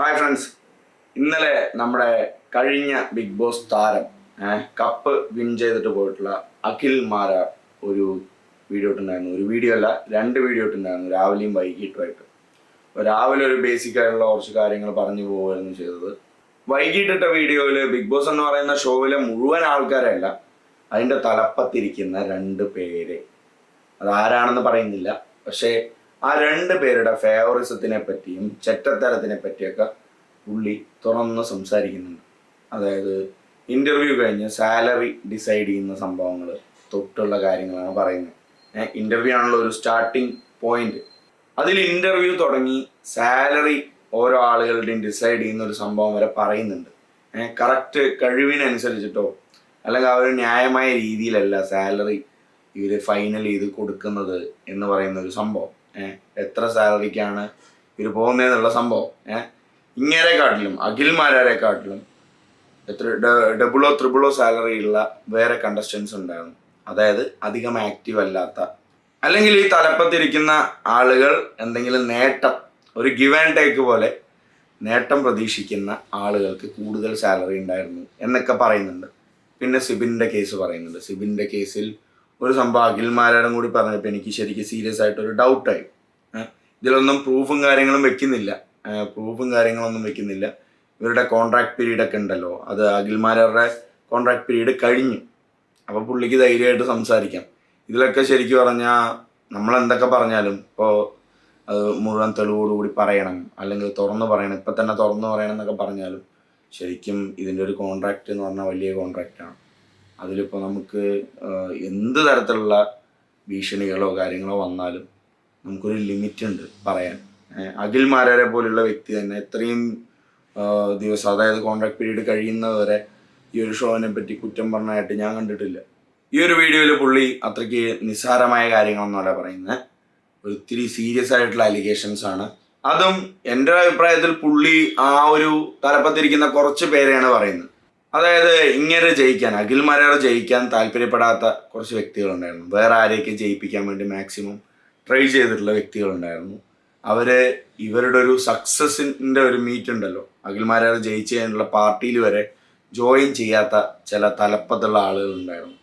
Hi friends ഇന്നലെ നമ്മുടെ കഴിഞ്ഞ ബിഗ് ബോസ് താരം കപ്പ് വിൻ ചെയ്തിട്ട് പോയിട്ടുള്ള അഖിൽ മാര ഒരു വീഡിയോ ഇട്ടുണ്ടായിരുന്നു ഒരു വീഡിയോ അല്ല രണ്ട് വീഡിയോ ഇട്ടുണ്ടായിരുന്നു രാവിലെയും വൈകിട്ടുമായിട്ട്. രാവിലെ ഒരു ബേസിക് ആയിട്ടുള്ള കുറച്ച് കാര്യങ്ങൾ പറഞ്ഞു പോവുകയായിരുന്നു ചെയ്തത്. വൈകിട്ടിട്ട വീഡിയോയിൽ ബിഗ് ബോസ് എന്ന് പറയുന്ന ഷോയിലെ മുഴുവൻ ആൾക്കാരല്ല അതിന്റെ തലപ്പത്തിരിക്കുന്ന രണ്ട് പേര്. അതാരാണെന്ന് പറയുന്നില്ല. പക്ഷേ ആ രണ്ട് പേരുടെ ഫേവറിസത്തിനെ പറ്റിയും ചെറ്റത്തരത്തിനെ പറ്റിയൊക്കെ പുള്ളി തുറന്ന് സംസാരിക്കുന്നുണ്ട്. അതായത് ഇന്റർവ്യൂ കഴിഞ്ഞ് സാലറി ഡിസൈഡ് ചെയ്യുന്ന സംഭവങ്ങൾ തൊട്ടുള്ള കാര്യങ്ങളാണ് പറയുന്നത്. ഇന്റർവ്യൂ ആണല്ലോ ഒരു സ്റ്റാർട്ടിങ് പോയിന്റ് അതിൽ ഇന്റർവ്യൂ തുടങ്ങി സാലറി ഓരോ ആളുകളുടെയും ഡിസൈഡ് ചെയ്യുന്ന ഒരു സംഭവം വരെ പറയുന്നുണ്ട്. കറക്റ്റ് കഴിവിനനുസരിച്ചിട്ടോ അല്ലെങ്കിൽ ആ ഒരു ന്യായമായ രീതിയിലല്ല സാലറി ഇവർ ഫൈനൽ ചെയ്ത് കൊടുക്കുന്നത് എന്ന് പറയുന്ന ഒരു സംഭവം. എത്ര സാലറിക്കാണ് ഇവർ പോകുന്നതെന്നുള്ള സംഭവം. ഏഹ് ഇങ്ങേരെക്കാട്ടിലും അഖിൽമാരെക്കാട്ടിലും എത്ര ഡബിളോ ത്രിബിളോ സാലറി ഉള്ള വേറെ കണ്ടസ്റ്റൻസ് ഉണ്ടായിരുന്നു അതായത് അധികം ആക്റ്റീവ് അല്ലാത്ത അല്ലെങ്കിൽ ഈ തലപ്പത്തിരിക്കുന്ന ആളുകൾ എന്തെങ്കിലും നേട്ടം ഒരു ഗിവ് ആൻഡ് ടേക്ക് പോലെ നേട്ടം പ്രതീക്ഷിക്കുന്ന ആളുകൾക്ക് കൂടുതൽ സാലറി ഉണ്ടായിരുന്നു എന്നൊക്കെ പറയുന്നുണ്ട്. പിന്നെ സിബിന്റെ കേസ് പറയുന്നുണ്ട്. സിബിന്റെ കേസിൽ ഒരു സംഭവം അഖിൽമാരാടും കൂടി പറഞ്ഞപ്പോൾ എനിക്ക് ശരിക്കും സീരിയസ് ആയിട്ട് ഒരു ഡൗട്ടായി ഇതിലൊന്നും പ്രൂഫും കാര്യങ്ങളും വെക്കുന്നില്ല. പ്രൂഫും കാര്യങ്ങളൊന്നും വെക്കുന്നില്ല. ഇവരുടെ കോൺട്രാക്ട് പീരീഡ് ഒക്കെ ഉണ്ടല്ലോ. അത് അഖിൽമാരുടെ കോൺട്രാക്ട് പീരീഡ് കഴിഞ്ഞു. അപ്പോൾ പുള്ളിക്ക് ധൈര്യമായിട്ട് സംസാരിക്കാം. ഇതിലൊക്കെ ശരിക്കും പറഞ്ഞാൽ നമ്മൾ എന്തൊക്കെ പറഞ്ഞാലും ഇപ്പോൾ അത് മുഴുവൻ തെളിവോടുകൂടി പറയണം. അല്ലെങ്കിൽ തുറന്നു പറയണം. ഇപ്പം തന്നെ തുറന്നു പറയണം എന്നൊക്കെ പറഞ്ഞാലും ശരിക്കും ഇതിന്റെ ഒരു കോൺട്രാക്റ്റ് എന്ന് പറഞ്ഞാൽ വലിയ കോൺട്രാക്റ്റാണ് അതിലിപ്പോൾ നമുക്ക് എന്ത് തരത്തിലുള്ള ഭീഷണികളോ കാര്യങ്ങളോ വന്നാലും നമുക്കൊരു ലിമിറ്റ് ഉണ്ട് പറയാൻ അഖിൽ അഖിൽമാരെ പോലുള്ള വ്യക്തി തന്നെ ഇത്രയും ദിവസം അതായത് കോൺട്രാക്ട് പീരീഡ് കഴിയുന്നവരെ ഈ ഒരു ഷോവിനെ പറ്റി കുറ്റം പറഞ്ഞതായിട്ട് ഞാൻ കണ്ടിട്ടില്ല. ഈ ഒരു വീഡിയോയിൽ പുള്ളി അത്രയ്ക്ക് നിസ്സാരമായ കാര്യങ്ങളൊന്നുമല്ല പറയുന്നത് ഒത്തിരി സീരിയസ് ആയിട്ടുള്ള അലിഗേഷൻസ് ആണ്. അതും എന്റെ അഭിപ്രായത്തിൽ പുള്ളി ആ ഒരു തലപ്പത്തിരിക്കുന്ന കുറച്ച് പേരെയാണ് പറയുന്നത്. അതായത് ഇങ്ങനെ ജയിക്കാൻ അഖിൽ മലയാള ജയിക്കാൻ താല്പര്യപ്പെടാത്ത കുറച്ച് വ്യക്തികളുണ്ടായിരുന്നു. വേറെ ആരെയൊക്കെ ജയിപ്പിക്കാൻ വേണ്ടി മാക്സിമം ട്രൈ ചെയ്തിട്ടുള്ള വ്യക്തികളുണ്ടായിരുന്നു. അവരെ ഇവരുടെ ഒരു സക്സസിന്റെ ഒരു മീറ്റ് ഉണ്ടല്ലോ. അഖിൽ മലയാള ജയിച്ചു കഴിഞ്ഞുള്ള പാർട്ടിയിൽ വരെ ജോയിൻ ചെയ്യാത്ത ചില തലപ്പത്തുള്ള ആളുകളുണ്ടായിരുന്നു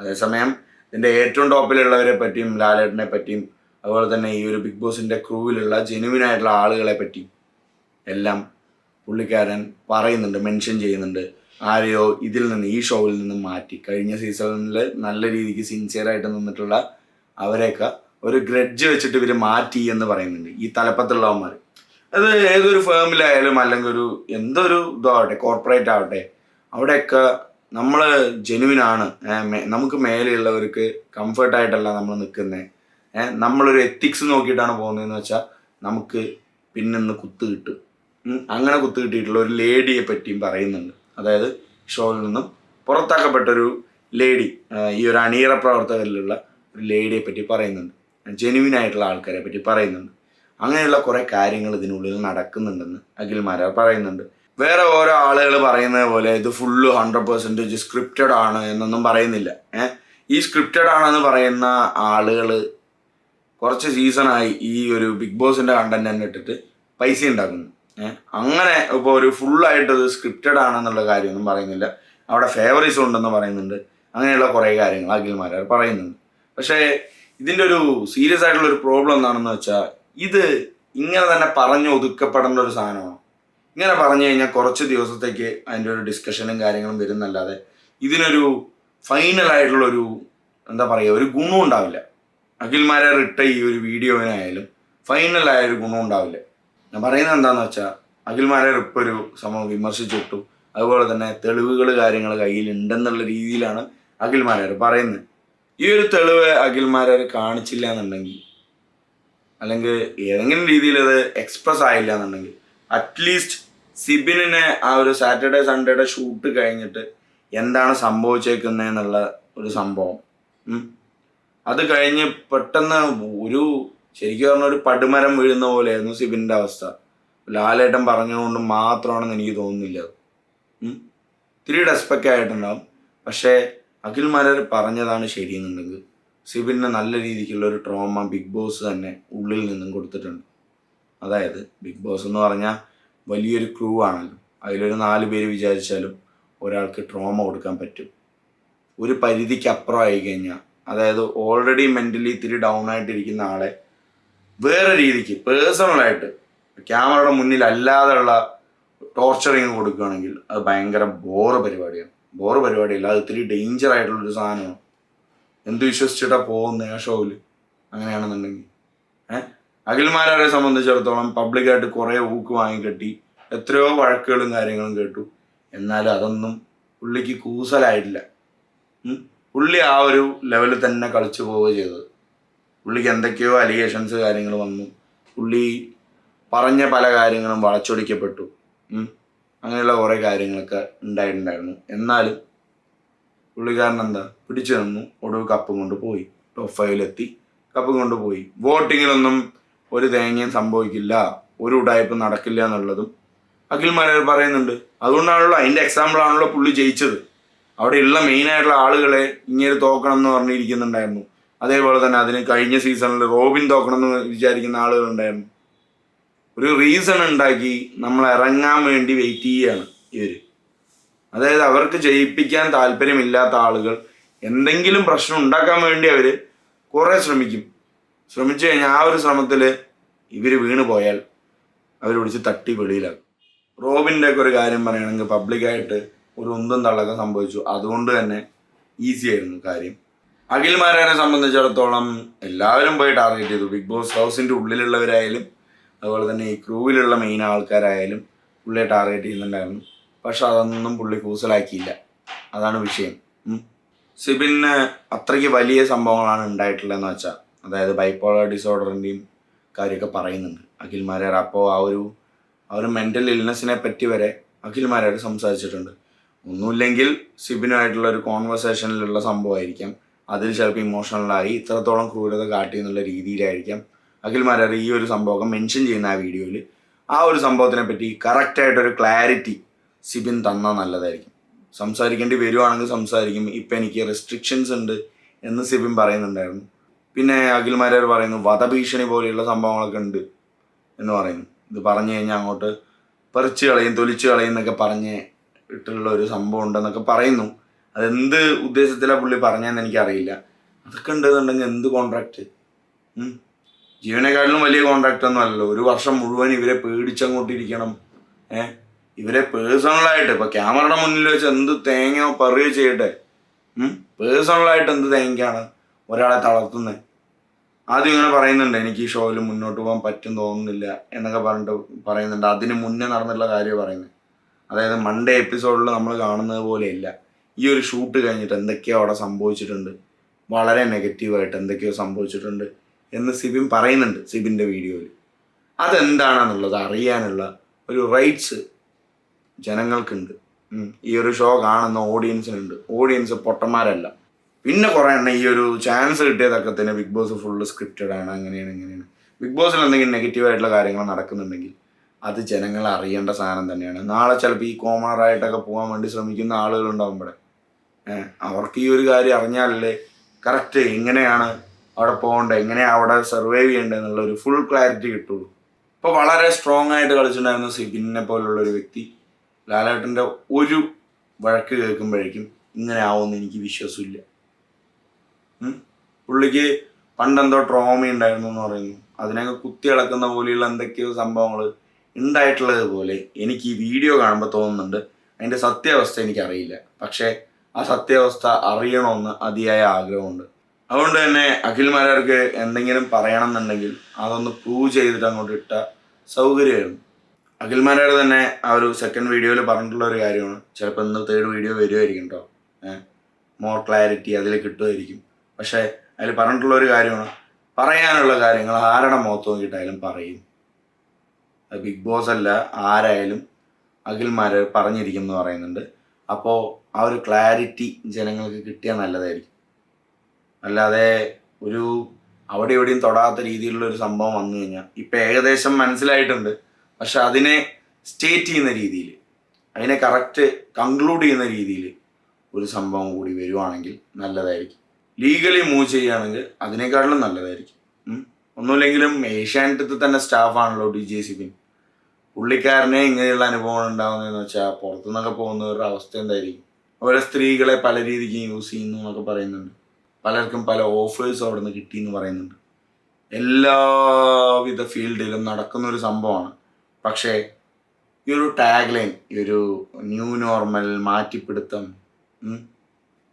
അതേസമയം ഇതിന്റെ ഏറ്റവും ടോപ്പിലുള്ളവരെ പറ്റിയും ലാലേട്ടനെ പറ്റിയും അതുപോലെ തന്നെ ഈ ഒരു ബിഗ് ബോസിന്റെ ക്രൂവിലുള്ള ജെനുവിൻ ആയിട്ടുള്ള ആളുകളെ പറ്റിയും എല്ലാം പുള്ളിക്കാരൻ പറയുന്നുണ്ട് മെൻഷൻ ചെയ്യുന്നുണ്ട്. ആരെയോ ഇതിൽ നിന്ന് ഈ ഷോയിൽ നിന്ന് മാറ്റി. കഴിഞ്ഞ സീസണിൽ നല്ല രീതിക്ക് സിൻസിയർ ആയിട്ട് നിന്നിട്ടുള്ള അവരെയൊക്കെ ഒരു ഗ്രഡ്ജ് വെച്ചിട്ട് ഇവർ മാറ്റി എന്ന് പറയുന്നുണ്ട്. ഈ തലപ്പത്തുള്ളവന്മാർ അത് ഏതൊരു ഫേമിലായാലും അല്ലെങ്കിൽ ഒരു എന്തൊരു ഇതാവട്ടെ കോർപ്പറേറ്റ് ആവട്ടെ അവിടെയൊക്കെ നമ്മൾ ജെനുവിനാണ് നമുക്ക് മേലെയുള്ളവർക്ക് കംഫർട്ടായിട്ടല്ല നമ്മൾ നിൽക്കുന്നത് നമ്മളൊരു എത്തിക്സ് നോക്കിയിട്ടാണ് പോകുന്നതെന്ന് വെച്ചാൽ നമുക്ക് പിന്നെ കുത്ത് കിട്ടും. അങ്ങനെ കുത്ത് കിട്ടിയിട്ടുള്ള ഒരു ലേഡിയെ പറ്റിയും പറയുന്നുണ്ട്. അതായത് ഷോയിൽ നിന്നും പുറത്താക്കപ്പെട്ടൊരു ലേഡി ഈ ഒരു അണിയറ പ്രവർത്തകരിലുള്ള ഒരു ലേഡിയെ പറ്റി പറയുന്നുണ്ട്. ജെനുവിൻ ആയിട്ടുള്ള ആൾക്കാരെ പറ്റി പറയുന്നുണ്ട്. അങ്ങനെയുള്ള കുറേ കാര്യങ്ങൾ ഇതിനുള്ളിൽ നടക്കുന്നുണ്ടെന്ന് അഖിൽമാരാർ പറയുന്നുണ്ട്. വേറെ ഓരോ ആളുകൾ പറയുന്നത് പോലെ ഇത് ഫുള്ള് ഹൺഡ്രഡ് പെർസെന്റേജ് സ്ക്രിപ്റ്റഡ് ആണ് എന്നൊന്നും പറയുന്നില്ല. ഏഹ് ഈ സ്ക്രിപ്റ്റഡ് ആണെന്ന് പറയുന്ന ആളുകൾ കുറച്ച് സീസണായി ഈ ഒരു ബിഗ് ബോസിന്റെ കണ്ടന്റ് തന്നെ ഇട്ടിട്ട് പൈസ ഉണ്ടാക്കുന്നു. അങ്ങനെ ഇപ്പോൾ ഒരു ഫുള്ളായിട്ട് ഇത് സ്ക്രിപ്റ്റഡ് ആണെന്നുള്ള കാര്യമൊന്നും പറയുന്നില്ല. അവിടെ ഫേവറീസ് ഉണ്ടെന്ന് പറയുന്നുണ്ട്. അങ്ങനെയുള്ള കുറേ കാര്യങ്ങൾ അഖിൽമാരാർ പറയുന്നുണ്ട്. പക്ഷേ ഇതിന്റെ ഒരു സീരിയസ് ആയിട്ടുള്ള ഒരു പ്രോബ്ലം എന്താണെന്ന് വെച്ചാൽ ഇത് ഇങ്ങനെ തന്നെ പറഞ്ഞു ഒതുക്കപ്പെടേണ്ട ഒരു സാധനമാണ്. ഇങ്ങനെ പറഞ്ഞു കഴിഞ്ഞാൽ കുറച്ച് ദിവസത്തേക്ക് അതിന്റെ ഒരു ഡിസ്കഷനും കാര്യങ്ങളും വരുന്നല്ലാതെ ഇതിനൊരു ഫൈനൽ ആയിട്ടുള്ള ഒരു എന്താ പറയുക ഒരു ഗുണം ഉണ്ടാവില്ല. അഖിൽമാരെ ഇട്ട ഈ ഒരു വീഡിയോവിനായാലും ഫൈനലായ ഒരു ഗുണം ഉണ്ടാവില്ല. ഞാൻ പറയുന്നത് എന്താന്ന് വെച്ചാൽ അഖിൽമാരെ ഒരു സംഭവം വിമർശിച്ചിട്ടു അതുപോലെ തന്നെ തെളിവുകൾ കാര്യങ്ങൾ കയ്യിൽ ഉണ്ടെന്നുള്ള രീതിയിലാണ് അഖിൽമാരാർ പറയുന്നത്. ഈ ഒരു തെളിവ് അഖിൽമാരാർ കാണിച്ചില്ല എന്നുണ്ടെങ്കിൽ അല്ലെങ്കിൽ ഏതെങ്കിലും രീതിയിൽ അത് എക്സ്പ്രസ് ആയില്ല എന്നുണ്ടെങ്കിൽ അറ്റ്ലീസ്റ്റ് സിബിനെ ആ ഒരു സാറ്റർഡേ സൺഡേയുടെ ഷൂട്ട് കഴിഞ്ഞിട്ട് എന്താണ് സംഭവിച്ചേക്കുന്നത് എന്നുള്ള ഒരു സംഭവം. അത് കഴിഞ്ഞ് പെട്ടെന്ന് ഒരു ശരിക്കും പറഞ്ഞ ഒരു പടുമരം വീഴുന്ന പോലെയായിരുന്നു സിബിന്റെ അവസ്ഥ. ലാലേട്ടൻ പറഞ്ഞുകൊണ്ട് മാത്രമാണെന്ന് എനിക്ക് തോന്നുന്നില്ല. ഇത്തിരി ഡെസ്പെക്റ്റ് ആയിട്ടുണ്ടാവും. പക്ഷേ അഖിൽ മലർ പറഞ്ഞതാണ് ശരിയെന്നുണ്ടെങ്കിൽ സിബിന് നല്ല രീതിക്കുള്ള ഒരു ട്രോമ ബിഗ് ബോസ് തന്നെ ഉള്ളിൽ നിന്നും കൊടുത്തിട്ടുണ്ട്. അതായത് ബിഗ് ബോസ് എന്ന് പറഞ്ഞാൽ വലിയൊരു ക്രൂ ആണല്ലോ. അതിലൊരു നാല് പേര് വിചാരിച്ചാലും ഒരാൾക്ക് ട്രോമ കൊടുക്കാൻ പറ്റും. ഒരു പരിധിക്കപ്പുറം ആയി കഴിഞ്ഞാൽ അതായത് ഓൾറെഡി മെന്റലി ഇത്തിരി ഡൗൺ ആയിട്ടിരിക്കുന്ന ആളെ വേറെ രീതിക്ക് പേഴ്സണലായിട്ട് ക്യാമറയുടെ മുന്നിൽ അല്ലാതെയുള്ള ടോർച്ചറിങ് കൊടുക്കുകയാണെങ്കിൽ അത് ഭയങ്കര ബോറ് പരിപാടിയാണ്. ബോറ് പരിപാടിയല്ല അത് ഇത്തിരി ഡേഞ്ചർ ആയിട്ടുള്ളൊരു സാധനമാണ്. എന്ത് വിശ്വസിച്ചിട്ടാ പോകുന്നത് ആ ഷോയിൽ അങ്ങനെയാണെന്നുണ്ടെങ്കിൽ. ഏഹ് അഖിൽമാരെ സംബന്ധിച്ചിടത്തോളം പബ്ലിക്കായിട്ട് കുറേ ഊക്ക് വാങ്ങിക്കെട്ടി എത്രയോ വഴക്കുകളും കാര്യങ്ങളും കേട്ടു. എന്നാലും അതൊന്നും പുള്ളിക്ക് കൂസലായിട്ടില്ല. പുള്ളി ആ ഒരു ലെവലിൽ തന്നെ കളിച്ചു പോവുക ചെയ്തത്. പുള്ളിക്ക് എന്തൊക്കെയോ അലിഗേഷൻസ് കാര്യങ്ങൾ വന്നു. പുള്ളി പറഞ്ഞ പല കാര്യങ്ങളും വളച്ചൊടിക്കപ്പെട്ടു. അങ്ങനെയുള്ള കുറേ കാര്യങ്ങളൊക്കെ ഉണ്ടായിട്ടുണ്ടായിരുന്നു. എന്നാലും പുള്ളിക്കാരൻ എന്താ പിടിച്ചു നിന്നു. ഒടുവ് കപ്പും കൊണ്ട് പോയി. ടോപ്പ് ഫൈവിലെത്തി കപ്പും കൊണ്ട് പോയി. വോട്ടിങ്ങിലൊന്നും ഒരു തേങ്ങയും സംഭവിക്കില്ല. ഒരു ഉടായ്പ നടക്കില്ല എന്നുള്ളതും അഖിൽമാരെ പറയുന്നുണ്ട്. അതുകൊണ്ടാണല്ലോ അതിന്റെ എക്സാമ്പിളാണല്ലോ പുള്ളി ജയിച്ചത്. അവിടെയുള്ള മെയിനായിട്ടുള്ള ആളുകളെ ഇങ്ങനെ തോക്കണം എന്ന് പറഞ്ഞിരിക്കുന്നുണ്ടായിരുന്നു. അതേപോലെ തന്നെ അതിന് കഴിഞ്ഞ സീസണിൽ റോബിൻ തോക്കണം എന്ന് വിചാരിക്കുന്ന ആളുകളുണ്ടായിരുന്നു ഒരു റീസൺ ഉണ്ടാക്കി നമ്മൾ ഇറങ്ങാൻ വേണ്ടി വെയിറ്റ് ചെയ്യുകയാണ് ഇവർ അതായത് അവർക്ക് ജയിപ്പിക്കാൻ താല്പര്യമില്ലാത്ത ആളുകൾ എന്തെങ്കിലും പ്രശ്നം ഉണ്ടാക്കാൻ വേണ്ടി അവർ കുറേ ശ്രമിക്കും. ശ്രമിച്ചു കഴിഞ്ഞാൽ ആ ഒരു ശ്രമത്തിൽ ഇവർ വീണ് പോയാൽ അവർ പിടിച്ച് തട്ടി വെളിയിലാക്കും. റോബിന്റെ ഒക്കെ ഒരു കാര്യം പറയുകയാണെങ്കിൽ പബ്ലിക്കായിട്ട് ഒരു ഉന്തും തള്ളക്കം സംഭവിച്ചു. അതുകൊണ്ട് തന്നെ ഈസി ആയിരുന്നു കാര്യം. അഖിൽമാരെ സംബന്ധിച്ചിടത്തോളം എല്ലാവരും പോയി ടാർഗറ്റ് ചെയ്തു. ബിഗ് ബോസ് ഹൗസിന്റെ ഉള്ളിലുള്ളവരായാലും അതുപോലെ തന്നെ ഈ ക്രൂവിലുള്ള മെയിൻ ആൾക്കാരായാലും പുള്ളിയെ ടാർഗറ്റ് ചെയ്യുന്നുണ്ടായിരുന്നു. പക്ഷെ അതൊന്നും പുള്ളി കൂസലാക്കിയില്ല. അതാണ് വിഷയം. സിബിന് അത്രയ്ക്ക് വലിയ സംഭവങ്ങളാണ് ഉണ്ടായിട്ടുള്ളതെന്ന് വെച്ചാൽ അതായത് ബൈപ്പോളർ ഡിസോർഡറിന്റെയും കാര്യമൊക്കെ പറയുന്നുണ്ട് അഖിൽമാരാർ അപ്പോൾ ആ ഒരു ആ ഒരു മെന്റൽ ഇൽനെസ്സിനെ പറ്റി വരെ അഖിൽമാരാർ സംസാരിച്ചിട്ടുണ്ട്. ഒന്നുമില്ലെങ്കിൽ സിബിനുമായിട്ടുള്ള ഒരു കോൺവെർസേഷനിലുള്ള സംഭവമായിരിക്കാം. അതിൽ ചിലപ്പോൾ ഇമോഷണലായി ഇത്രത്തോളം ക്രൂരത കാട്ടി എന്നുള്ള രീതിയിലായിരിക്കാം അഖിൽമാരാർ ഈ ഒരു സംഭവം മെൻഷൻ ചെയ്യുന്ന ആ വീഡിയോയിൽ ആ ഒരു സംഭവത്തിനെ പറ്റി കറക്റ്റായിട്ടൊരു ക്ലാരിറ്റി സിബിൻ തന്നാൽ നല്ലതായിരിക്കും. സംസാരിക്കേണ്ടി വരുവാണെങ്കിൽ സംസാരിക്കും. ഇപ്പം എനിക്ക് റെസ്ട്രിക്ഷൻസ് ഉണ്ട് എന്ന് സിബിൻ പറയുന്നുണ്ടായിരുന്നു. പിന്നെ അഖിൽമാരാർ പറയുന്നു വധഭീഷണി പോലെയുള്ള സംഭവങ്ങളൊക്കെ ഉണ്ട് എന്ന് പറയുന്നു. ഇത് പറഞ്ഞു കഴിഞ്ഞാൽ അങ്ങോട്ട് പറിച്ച് കളയും തൊലിച്ച് കളയും എന്നൊക്കെ പറഞ്ഞ് ഇട്ടുള്ള ഒരു സംഭവം ഉണ്ടെന്നൊക്കെ പറയുന്നു. അതെന്ത് ഉദ്ദേശത്തിലാണ് പുള്ളി പറഞ്ഞതെന്ന് എനിക്കറിയില്ല. അതൊക്കെ ഉണ്ടെന്നുണ്ടെങ്കിൽ എന്ത് കോൺട്രാക്റ്റ് ജീവനെക്കാട്ടിലും വലിയ കോൺട്രാക്റ്റ് ഒന്നും അല്ലല്ലോ. ഒരു വർഷം മുഴുവൻ ഇവരെ പേടിച്ചങ്ങോട്ടിരിക്കണം ഏഹ് ഇവരെ പേഴ്സണലായിട്ട് ഇപ്പൊ ക്യാമറയുടെ മുന്നിൽ വെച്ച് എന്ത് തേങ്ങയോ പറയുകയോ ചെയ്യട്ടെ. പേഴ്സണലായിട്ട് എന്ത് തേങ്ങയാണ് ഒരാളെ തളർത്തുന്നത് ആദ്യം ഇങ്ങനെ പറയുന്നുണ്ട് എനിക്ക് ഈ ഷോയിൽ മുന്നോട്ട് പോകാൻ പറ്റും തോന്നുന്നില്ല എന്നൊക്കെ പറഞ്ഞിട്ട് പറയുന്നുണ്ട്. അതിന് മുന്നേ നടന്നിട്ടുള്ള കാര്യം പറയുന്നത്. അതായത് മൺഡേ എപ്പിസോഡിൽ നമ്മൾ കാണുന്നത് പോലെയല്ല. ഈ ഒരു ഷൂട്ട് കഴിഞ്ഞിട്ട് എന്തൊക്കെയോ അവിടെ സംഭവിച്ചിട്ടുണ്ട്. വളരെ നെഗറ്റീവായിട്ട് എന്തൊക്കെയോ സംഭവിച്ചിട്ടുണ്ട് എന്ന് സിബിൻ പറയുന്നുണ്ട് സിബിന്റെ വീഡിയോയിൽ. അതെന്താണെന്നുള്ളത് അറിയാനുള്ള ഒരു റൈറ്റ്സ് ജനങ്ങൾക്കുണ്ട്. ഈ ഒരു ഷോ കാണുന്ന ഓഡിയൻസിനുണ്ട് ഓഡിയൻസ് പൊട്ടന്മാരല്ല. പിന്നെ കുറേ എണ്ണം ഈ ഒരു ചാൻസ് കിട്ടിയതൊക്കെ തന്നെ ബിഗ് ബോസ് ഫുള്ള് സ്ക്രിപ്റ്റഡ് ആണ്. അങ്ങനെയാണ് ഇങ്ങനെയാണ്. ബിഗ് ബോസിൽ എന്തെങ്കിലും നെഗറ്റീവായിട്ടുള്ള കാര്യങ്ങൾ നടക്കുന്നുണ്ടെങ്കിൽ അത് ജനങ്ങൾ അറിയേണ്ട സാധനം തന്നെയാണ്. നാളെ ചിലപ്പോൾ ഈ കോമണറായിട്ടൊക്കെ പോകാൻ വേണ്ടി ശ്രമിക്കുന്ന ആളുകളുണ്ടാവും ഇവിടെ. അവർക്ക് ഈ ഒരു കാര്യം അറിഞ്ഞാലല്ലേ? കറക്റ്റ് എങ്ങനെയാണ് അവിടെ പോകേണ്ടത് എങ്ങനെയാണ് അവിടെ സർവൈവ് ചെയ്യേണ്ടത് എന്നുള്ള ഒരു ഫുൾ ക്ലാരിറ്റി കിട്ടുള്ളൂ. ഇപ്പോൾ വളരെ സ്ട്രോങ് ആയിട്ട് കളിച്ചിട്ടുണ്ടായിരുന്ന സിബിനെ പോലുള്ള ഒരു വ്യക്തി ലാലേട്ടന്റെ ഒരു വഴക്ക് കേൾക്കുമ്പോഴേക്കും ഇങ്ങനെ ആവുമെന്ന് എനിക്ക് വിശ്വാസമില്ല. പുള്ളിക്ക് പണ്ടെന്തോ ട്രോമ ഉണ്ടായിരുന്നു എന്ന് പറയുന്നു. അതിനൊക്കെ കുത്തി ഇളക്കുന്ന പോലെയുള്ള എന്തൊക്കെയോ സംഭവങ്ങൾ ഉണ്ടായിട്ടുള്ളത് പോലെ എനിക്ക് ഈ വീഡിയോ കാണുമ്പോൾ തോന്നുന്നുണ്ട്. അതിന്റെ സത്യാവസ്ഥ എനിക്കറിയില്ല. പക്ഷേ ആ സത്യാവസ്ഥ അറിയണമെന്ന് അതിയായ ആഗ്രഹമുണ്ട്. അതുകൊണ്ട് തന്നെ അഖിൽമാരാർക്ക് എന്തെങ്കിലും പറയണം എന്നുണ്ടെങ്കിൽ അതൊന്ന് പ്രൂവ് ചെയ്തിട്ട് അങ്ങോട്ട് ഇട്ട സൗകര്യമായിരുന്നു. അഖിൽമാരാർ തന്നെ ആ ഒരു സെക്കൻഡ് വീഡിയോയിൽ പറഞ്ഞിട്ടുള്ള ഒരു കാര്യമാണ്. ചിലപ്പോൾ ഇന്ന് തേർഡ് വീഡിയോ വരുമായിരിക്കും കേട്ടോ മോർ ക്ലാരിറ്റി അതിൽ കിട്ടുമായിരിക്കും പക്ഷേ അതിൽ പറഞ്ഞിട്ടുള്ള ഒരു കാര്യമാണ്. പറയാനുള്ള കാര്യങ്ങൾ ആരുടെ മുഖത്ത് നോക്കിയിട്ടായാലും പറയും. ബിഗ് ബോസ് അല്ല ആരായാലും അഖിൽമാരാർ പറഞ്ഞിരിക്കും എന്ന് പറയുന്നുണ്ട്. അപ്പോൾ ആ ഒരു ക്ലാരിറ്റി ജനങ്ങൾക്ക് കിട്ടിയാൽ നല്ലതായിരിക്കും. അല്ലാതെ ഒരു അവിടെ എവിടെയും തൊടാത്ത രീതിയിലുള്ള ഒരു സംഭവം വന്നു കഴിഞ്ഞാൽ ഇപ്പം ഏകദേശം മനസ്സിലായിട്ടുണ്ട്. പക്ഷെ അതിനെ സ്റ്റേറ്റ് ചെയ്യുന്ന രീതിയിൽ അതിനെ കറക്റ്റ് കൺക്ലൂഡ് ചെയ്യുന്ന രീതിയിൽ ഒരു സംഭവം കൂടി വരുവാണെങ്കിൽ നല്ലതായിരിക്കും. ലീഗലി മൂവ് ചെയ്യുകയാണെങ്കിൽ അതിനേക്കാളും നല്ലതായിരിക്കും. ഒന്നുമില്ലെങ്കിലും ഏഷ്യാനെറ്റത്തിൽ തന്നെ സ്റ്റാഫാണല്ലോ ഡി ജെ സിബിൻ. പുള്ളിക്കാരനെ ഇങ്ങനെയുള്ള അനുഭവങ്ങൾ ഉണ്ടാകുന്നതെന്ന് വെച്ചാൽ പുറത്തുനിന്നൊക്കെ പോകുന്നവരുടെ അവസ്ഥ എന്തായിരിക്കും? അവരെ സ്ത്രീകളെ പല രീതിക്ക് യൂസ് ചെയ്യുന്നു എന്നൊക്കെ പറയുന്നുണ്ട്. പലർക്കും പല ഓഫേഴ്സ് അവിടെ നിന്ന് കിട്ടി എന്ന് പറയുന്നുണ്ട്. എല്ലാവിധ ഫീൽഡിലും നടക്കുന്ന ഒരു സംഭവമാണ്. പക്ഷേ ഈ ഒരു ടാഗ് ലൈൻ ഈ ഒരു ന്യൂ നോർമൽ മാറ്റിപ്പിടുത്തം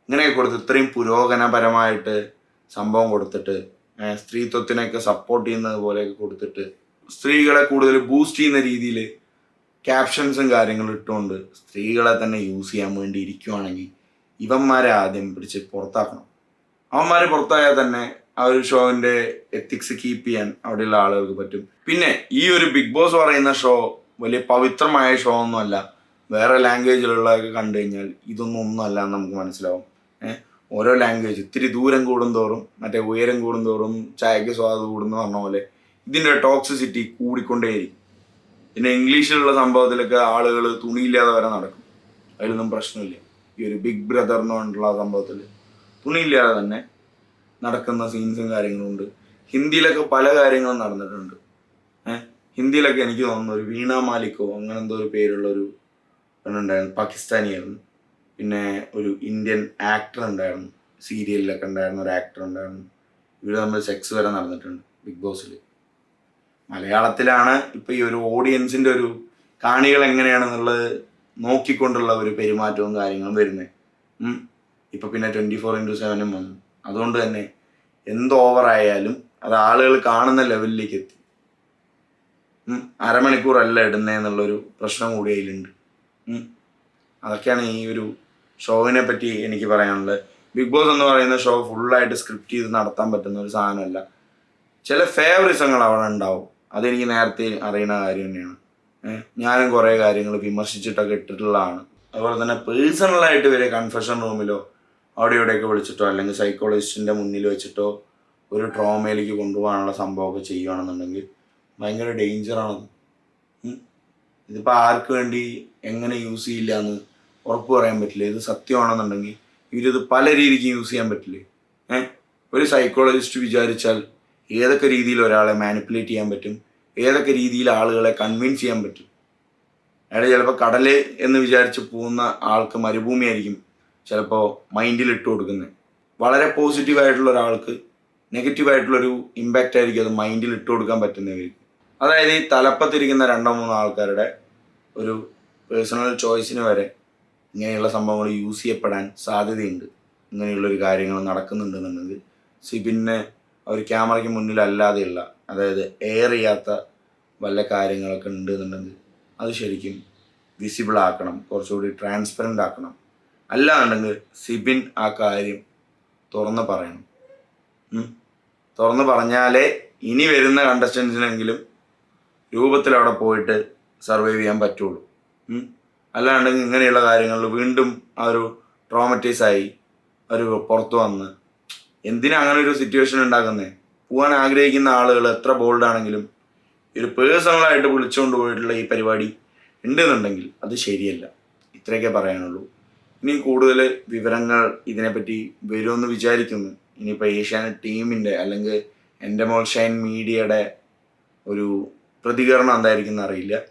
ഇങ്ങനെയൊക്കെ കൊടുത്ത് ഇത്രയും പുരോഗമനപരമായിട്ട് സംഭവം കൊടുത്തിട്ട് സ്ത്രീത്വത്തിനൊക്കെ സപ്പോർട്ട് ചെയ്യുന്നത് പോലെയൊക്കെ കൊടുത്തിട്ട് സ്ത്രീകളെ കൂടുതൽ ബൂസ്റ്റ് ചെയ്യുന്ന രീതിയിൽ ക്യാപ്ഷൻസും കാര്യങ്ങളും ഇട്ടുകൊണ്ട് സ്ത്രീകളെ തന്നെ യൂസ് ചെയ്യാൻ വേണ്ടി ഇരിക്കുവാണെങ്കിൽ ഇവന്മാരെ ആദ്യം പിടിച്ച് പുറത്താക്കണം. അവന്മാരെ പുറത്തായാൽ തന്നെ ആ ഒരു ഷോവിന്റെ എത്തിക്സ് കീപ്പ് ചെയ്യാൻ അവിടെയുള്ള ആളുകൾക്ക് പറ്റും. പിന്നെ ഈ ഒരു ബിഗ് ബോസ് പറയുന്ന ഷോ വലിയ പവിത്രമായ ഷോ ഒന്നുമല്ല വേറെ ലാംഗ്വേജിലുള്ളതൊക്കെ കണ്ടു കഴിഞ്ഞാൽ ഇതൊന്നും ഒന്നുമല്ല എന്ന് നമുക്ക് മനസ്സിലാവും. ഓരോ ലാംഗ്വേജ് ഇത്തിരി ദൂരം കൂടുന്തോറും മറ്റേ ഉയരം കൂടുന്തോറും ചായക്ക് സ്വാദ് കൂടുന്ന പറഞ്ഞ പോലെ ഇതിന്റെ ടോക്സിസിറ്റി കൂടിക്കൊണ്ടേയിരിക്കും. പിന്നെ ഇംഗ്ലീഷിലുള്ള സംഭവത്തിലൊക്കെ ആളുകൾ തുണിയില്ലാതെ വരെ നടക്കും. അതിലൊന്നും പ്രശ്നമില്ല. ഈ ഒരു ബിഗ് ബ്രദർ എന്ന് സംഭവത്തിൽ തുണിയില്ലാതെ തന്നെ നടക്കുന്ന സീൻസും കാര്യങ്ങളും ഉണ്ട്. ഹിന്ദിയിലൊക്കെ പല കാര്യങ്ങളും നടന്നിട്ടുണ്ട്. ഏഹ് ഹിന്ദിയിലൊക്കെ എനിക്ക് തോന്നുന്നു ഒരു വീണ മാലിക്കോ അങ്ങനെ എന്തോ ഒരു പേരുള്ള ഒരു പെണ്ണുണ്ടായിരുന്നു. പാകിസ്ഥാനിയായിരുന്നു. പിന്നെ ഒരു ഇന്ത്യൻ ആക്ടർ ഉണ്ടായിരുന്നു. സീരിയലിലൊക്കെ ഉണ്ടായിരുന്ന ഒരു ആക്ടർ ഉണ്ടായിരുന്നു. ഇവിടെ നമ്മൾ സെക്സ് വരെ നടന്നിട്ടുണ്ട് ബിഗ് ബോസിൽ മലയാളത്തിലാണ് ഇപ്പൊ ഈ ഒരു ഓഡിയൻസിന്റെ ഒരു കാണികൾ എങ്ങനെയാണെന്നുള്ളത് നോക്കിക്കൊണ്ടുള്ള ഒരു പെരുമാറ്റവും കാര്യങ്ങളും വരുന്നത് ഇപ്പൊ പിന്നെ ട്വന്റി ഫോർ ഇന്റു സെവനും വന്നു. അതുകൊണ്ട് തന്നെ എന്ത് ഓവറായാലും അത് ആളുകൾ കാണുന്ന ലെവലിലേക്ക് എത്തി. അരമണിക്കൂറല്ല ഇടുന്നേ എന്നുള്ളൊരു പ്രശ്നം കൂടി അതിലുണ്ട്. അതൊക്കെയാണ് ഈ ഒരു ഷോവിനെ പറ്റി എനിക്ക് പറയാനുള്ളത്. ബിഗ് ബോസ് എന്ന് പറയുന്ന ഷോ ഫുള്ളായിട്ട് സ്ക്രിപ്റ്റ് ചെയ്ത് നടത്താൻ പറ്റുന്ന ഒരു സാധനമല്ല. ചില ഫേവറിസങ്ങൾ അവിടെ ഉണ്ടാവും. അതെനിക്ക് നേരത്തെ അറിയുന്ന കാര്യം തന്നെയാണ്. ഞാനും കുറേ കാര്യങ്ങൾ വിമർശിച്ചിട്ടൊക്കെ ഇട്ടിട്ടുള്ളതാണ്. അതുപോലെ തന്നെ പേഴ്സണലായിട്ട് വരെ കൺഫെഷൻ റൂമിലോ അവിടെ ഇവിടെയൊക്കെ വിളിച്ചിട്ടോ അല്ലെങ്കിൽ സൈക്കോളജിസ്റ്റിന്റെ മുന്നിൽ വെച്ചിട്ടോ ഒരു ട്രോമയിലേക്ക് കൊണ്ടുപോകാനുള്ള സംഭവമൊക്കെ ചെയ്യുകയാണെന്നുണ്ടെങ്കിൽ ഭയങ്കര ഡേഞ്ചറാണത് ഇതിപ്പോൾ ആർക്ക് വേണ്ടി എങ്ങനെ യൂസ് ചെയ്യില്ല എന്ന് ഉറപ്പ് പറയാൻ പറ്റില്ല. ഇത് സത്യമാണെന്നുണ്ടെങ്കിൽ ഇവരിത് പല രീതിക്ക് യൂസ് ചെയ്യാൻ പറ്റില്ലേ? ഏഹ് ഒരു സൈക്കോളജിസ്റ്റ് വിചാരിച്ചാൽ ഏതൊക്കെ രീതിയിൽ ഒരാളെ മാനിപ്പുലേറ്റ് ചെയ്യാൻ പറ്റും? ഏതൊക്കെ രീതിയിൽ ആളുകളെ കൺവിൻസ് ചെയ്യാൻ പറ്റും? അയാൾ ചിലപ്പോൾ കടൽ എന്ന് വിചാരിച്ച് പോകുന്ന ആൾക്ക് മരുഭൂമിയായിരിക്കും ചിലപ്പോൾ മൈൻഡിൽ ഇട്ട് കൊടുക്കുന്നത് വളരെ പോസിറ്റീവായിട്ടുള്ള ഒരാൾക്ക് നെഗറ്റീവായിട്ടുള്ളൊരു ഇമ്പാക്റ്റ് ആയിരിക്കും അത് മൈൻഡിൽ ഇട്ട് കൊടുക്കാൻ പറ്റുന്നവർക്ക് അതായത് ഈ തലപ്പത്തിരിക്കുന്ന രണ്ടോ മൂന്നോ ആൾക്കാരുടെ ഒരു പേഴ്സണൽ ചോയ്സിന് വരെ ഇങ്ങനെയുള്ള സംഭവങ്ങൾ യൂസ് ചെയ്യപ്പെടാൻ സാധ്യതയുണ്ട്. ഇങ്ങനെയുള്ളൊരു കാര്യങ്ങൾ നടക്കുന്നുണ്ടെന്നുണ്ടെങ്കിൽ സിബിന് ഒരു ക്യാമറയ്ക്ക് മുന്നിലല്ലാതെയുള്ള അതായത് എയർ ചെയ്യാത്ത വല്ല കാര്യങ്ങളൊക്കെ ഉണ്ട് എന്നുണ്ടെങ്കിൽ അത് ശരിക്കും വിസിബിൾ ആക്കണം കുറച്ചുകൂടി ട്രാൻസ്പെറന്റ് ആക്കണം അല്ലാന്നുണ്ടെങ്കിൽ സിബിൻ ആ കാര്യം തുറന്ന് പറയണം. തുറന്ന് പറഞ്ഞാലേ ഇനി വരുന്ന കണ്ടസ്റ്റൻസിനെങ്കിലും രൂപത്തിൽ അവിടെ പോയിട്ട് സർവൈവ് ചെയ്യാൻ പറ്റുള്ളൂ. അല്ലാണ്ടെങ്കിൽ ഇങ്ങനെയുള്ള കാര്യങ്ങളിൽ വീണ്ടും ആ ഒരു ട്രോമറ്റൈസായി ഒരു പുറത്തു വന്ന് എന്തിനാ അങ്ങനെ ഒരു സിറ്റുവേഷൻ ഉണ്ടാക്കുന്നേ? പോകാൻ ആഗ്രഹിക്കുന്ന ആളുകൾ എത്ര ബോൾഡ് ആണെങ്കിലും ഒരു പേഴ്സണലായിട്ട് വിളിച്ചുകൊണ്ട് പോയിട്ടുള്ള ഈ പരിപാടി ഉണ്ടെന്നുണ്ടെങ്കിൽ അത് ശരിയല്ല. ഇത്രയൊക്കെ പറയാനുള്ളൂ. ഇനി കൂടുതൽ വിവരങ്ങൾ ഇതിനെപ്പറ്റി വരുമെന്ന് വിചാരിക്കുന്നു. ഇനിയിപ്പോൾ ഏഷ്യാനെറ്റ് ടീമിന്റെ അല്ലെങ്കിൽ എന്റെ മോൾ ഷൈൻ മീഡിയയുടെ ഒരു പ്രതികരണം എന്തായിരിക്കും എന്നറിയില്ല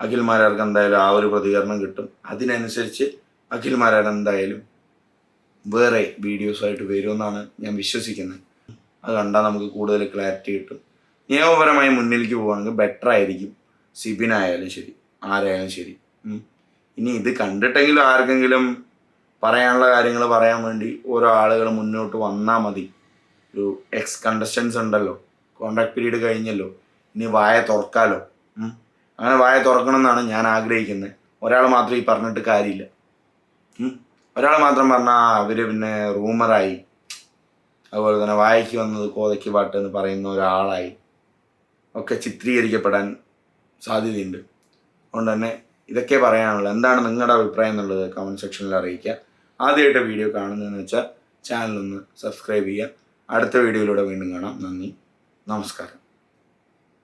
അഖിൽമാരാർക്ക് എന്തായാലും ആ ഒരു പ്രതികരണം കിട്ടും. അതിനനുസരിച്ച് അഖിൽമാരാർ എന്തായാലും വേറെ വീഡിയോസായിട്ട് വരുമെന്നാണ് ഞാൻ വിശ്വസിക്കുന്നത്. അത് കണ്ടാൽ നമുക്ക് കൂടുതൽ ക്ലാരിറ്റി കിട്ടും. നിയമപരമായി മുന്നിലേക്ക് പോവുകയാണെങ്കിൽ ബെറ്റർ ആയിരിക്കും. സിബിനായാലും ശരി ആരായാലും ശരി. ഇനി ഇത് കണ്ടിട്ടെങ്കിലും ആർക്കെങ്കിലും പറയാനുള്ള കാര്യങ്ങൾ പറയാൻ വേണ്ടി ഓരോ ആളുകൾ മുന്നോട്ട് വന്നാൽ മതി. ഒരു എക്സ് കണ്ടസ്റ്റൻസ് ഉണ്ടല്ലോ കോണ്ടാക്ട് പീരീഡ് കഴിഞ്ഞല്ലോ ഇനി വായ തുറക്കാലോ. അങ്ങനെ വായ തുറക്കണം എന്നാണ് ഞാൻ ആഗ്രഹിക്കുന്നത്. ഒരാൾ മാത്രം ഈ പറഞ്ഞിട്ട് കാര്യമില്ല. ഒരാൾ മാത്രം പറഞ്ഞാൽ അവർ പിന്നെ റൂമറായി. അതുപോലെ തന്നെ വായിക്ക് വന്നത് കോതയ്ക്ക് പാട്ട് എന്ന് പറയുന്ന ഒരാളായി. ഒക്കെ ചിത്രീകരിക്കപ്പെടാൻ സാധ്യതയുണ്ട്. അതുകൊണ്ട് തന്നെ ഇതൊക്കെ പറയാനുള്ളത് എന്താണ് നിങ്ങളുടെ അഭിപ്രായം എന്നുള്ളത് കമന്റ് സെക്ഷനിൽ അറിയിക്കുക. ആദ്യമായിട്ട് വീഡിയോ കാണുന്നതെന്ന് വെച്ചാൽ ചാനലൊന്ന് സബ്സ്ക്രൈബ് ചെയ്യുക. അടുത്ത വീഡിയോയിലൂടെ വീണ്ടും കാണാം. നന്ദി. നമസ്കാരം.